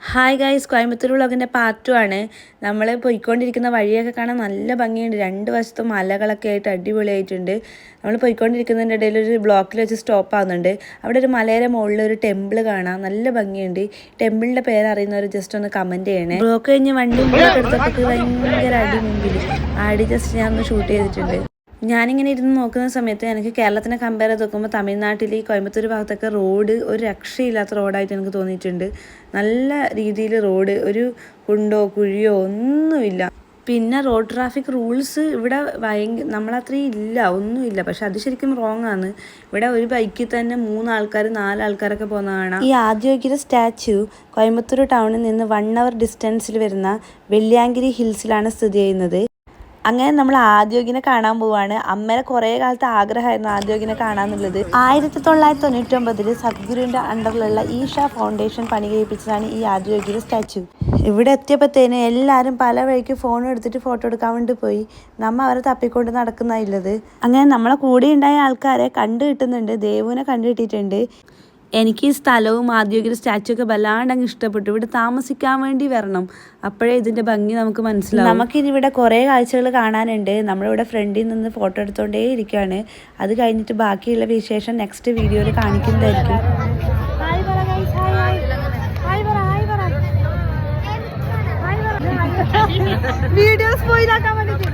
Hi guys Coimbatore വ്ളോഗിന്റെ part two ആണ്. നമ്മൾ പോയിക്കൊണ്ടിരിക്കുന്ന വഴിയൊക്കെ കാണാൻ നല്ല ഭംഗിയുണ്ട്. രണ്ട് വശത്തും മലകളൊക്കെ ആയിട്ട് അടിപൊളിയായിട്ടുണ്ട്. നമ്മൾ പോയിക്കൊണ്ടിരിക്കുന്നതിന്റെ ഇടയിൽ ഒരു ബ്ലോക്കിൽ വെച്ച് സ്റ്റോപ്പ് ആവുന്നുണ്ട്. അവിടെ ഒരു മലയുടെ മുകളിൽ ഒരു ടെമ്പിൾ കാണാം. നല്ല ഭംഗിയുണ്ട്. ടെമ്പിളിന്റെ പേര് അറിയുന്നവർ ജസ്റ്റ് ഒന്ന് കമന്റ് ചെയ്യണേ. ബ്ലോക്ക് കഴിഞ്ഞ് വണ്ടി ഭയങ്കര അടി മുമ്പിൽ അടി ജസ്റ്റ് ഞാൻ ഒന്ന് ഷൂട്ട് ചെയ്തിട്ടുണ്ട്. ഞാനിങ്ങനെ ഇരുന്ന് നോക്കുന്ന സമയത്ത് എനിക്ക് കേരളത്തിനെ കമ്പയർ ചെയ്ത് നോക്കുമ്പോൾ തമിഴ്നാട്ടിൽ ഈ കോയമ്പത്തൂർ ഭാഗത്തൊക്കെ റോഡ് ഒരു രക്ഷയില്ലാത്ത റോഡായിട്ട് എനിക്ക് തോന്നിയിട്ടുണ്ട്. നല്ല രീതിയിൽ റോഡ് ഒരു കുണ്ടോ കുഴിയോ ഒന്നുമില്ല. പിന്നെ റോഡ് ട്രാഫിക് റൂൾസ് ഇവിടെ ഭയങ്കര നമ്മളത്രയും ഇല്ല ഒന്നുമില്ല. പക്ഷെ അത് ശരിക്കും റോങ് ആണ്. ഇവിടെ ഒരു ബൈക്കിൽ തന്നെ മൂന്നാൾക്കാർ നാലാൾക്കാരൊക്കെ പോകുന്ന കാണാം. ഈ ആദ്യോഗിക സ്റ്റാച്യു കോയമ്പത്തൂർ ടൗണിൽ നിന്ന് വൺ അവർ ഡിസ്റ്റൻസിൽ വരുന്ന വെള്ളിയാങ്കിരി ഹിൽസിലാണ് സ്ഥിതി ചെയ്യുന്നത്. അങ്ങനെ നമ്മൾ ആദ്യോഗിനെ കാണാൻ പോവാണ്. അമ്മയുടെ കുറേ കാലത്തെ ആഗ്രഹമായിരുന്നു ആദ്യോഗിനെ കാണാന്നുള്ളത്. ആയിരത്തി തൊള്ളായിരത്തി തൊണ്ണൂറ്റി ഒമ്പതിൽ സദ്ഗുരുവിന്റെ അണ്ടറിലുള്ള ഈഷ ഫൗണ്ടേഷൻ പണി കഴിപ്പിച്ചതാണ് ഈ ആദ്യോഗിയുടെ സ്റ്റാച്ചു. ഇവിടെ എത്തിയപ്പോഴത്തേന് എല്ലാവരും പല വഴിക്ക് ഫോൺ എടുത്തിട്ട് ഫോട്ടോ എടുക്കാൻ വേണ്ടി പോയി. നമ്മ അവരെ തപ്പിക്കൊണ്ട് നടക്കുന്നതായുള്ളത് അങ്ങനെ നമ്മളെ കൂടെ ഉണ്ടായ ആൾക്കാരെ കണ്ടു കിട്ടുന്നുണ്ട്. ദേവുവിനെ കണ്ടു കിട്ടിയിട്ടുണ്ട്. എനിക്ക് ഈ സ്ഥലവും ആദ്യോഗിക സ്റ്റാച്ചു ഒക്കെ വല്ലാണ്ട് അങ്ങ് ഇഷ്ടപ്പെട്ടു. ഇവിടെ താമസിക്കാൻ വേണ്ടി വരണം. അപ്പോഴേ ഇതിന്റെ ഭംഗി നമുക്ക് മനസ്സിലാവും. നമുക്കിനി ഇവിടെ കുറേ കാഴ്ചകൾ കാണാനുണ്ട്. നമ്മളിവിടെ ഫ്രണ്ടിൽ നിന്ന് ഫോട്ടോ എടുത്തോണ്ടേ ഇരിക്കുകയാണ് അത് കഴിഞ്ഞിട്ട് ബാക്കിയുള്ള വിശേഷം നെക്സ്റ്റ് വീഡിയോയിൽ കാണിക്കുന്നതായിരിക്കും. വീഡിയോസ് പോയിലാക്കാൻ വേണ്ടിട്ട്.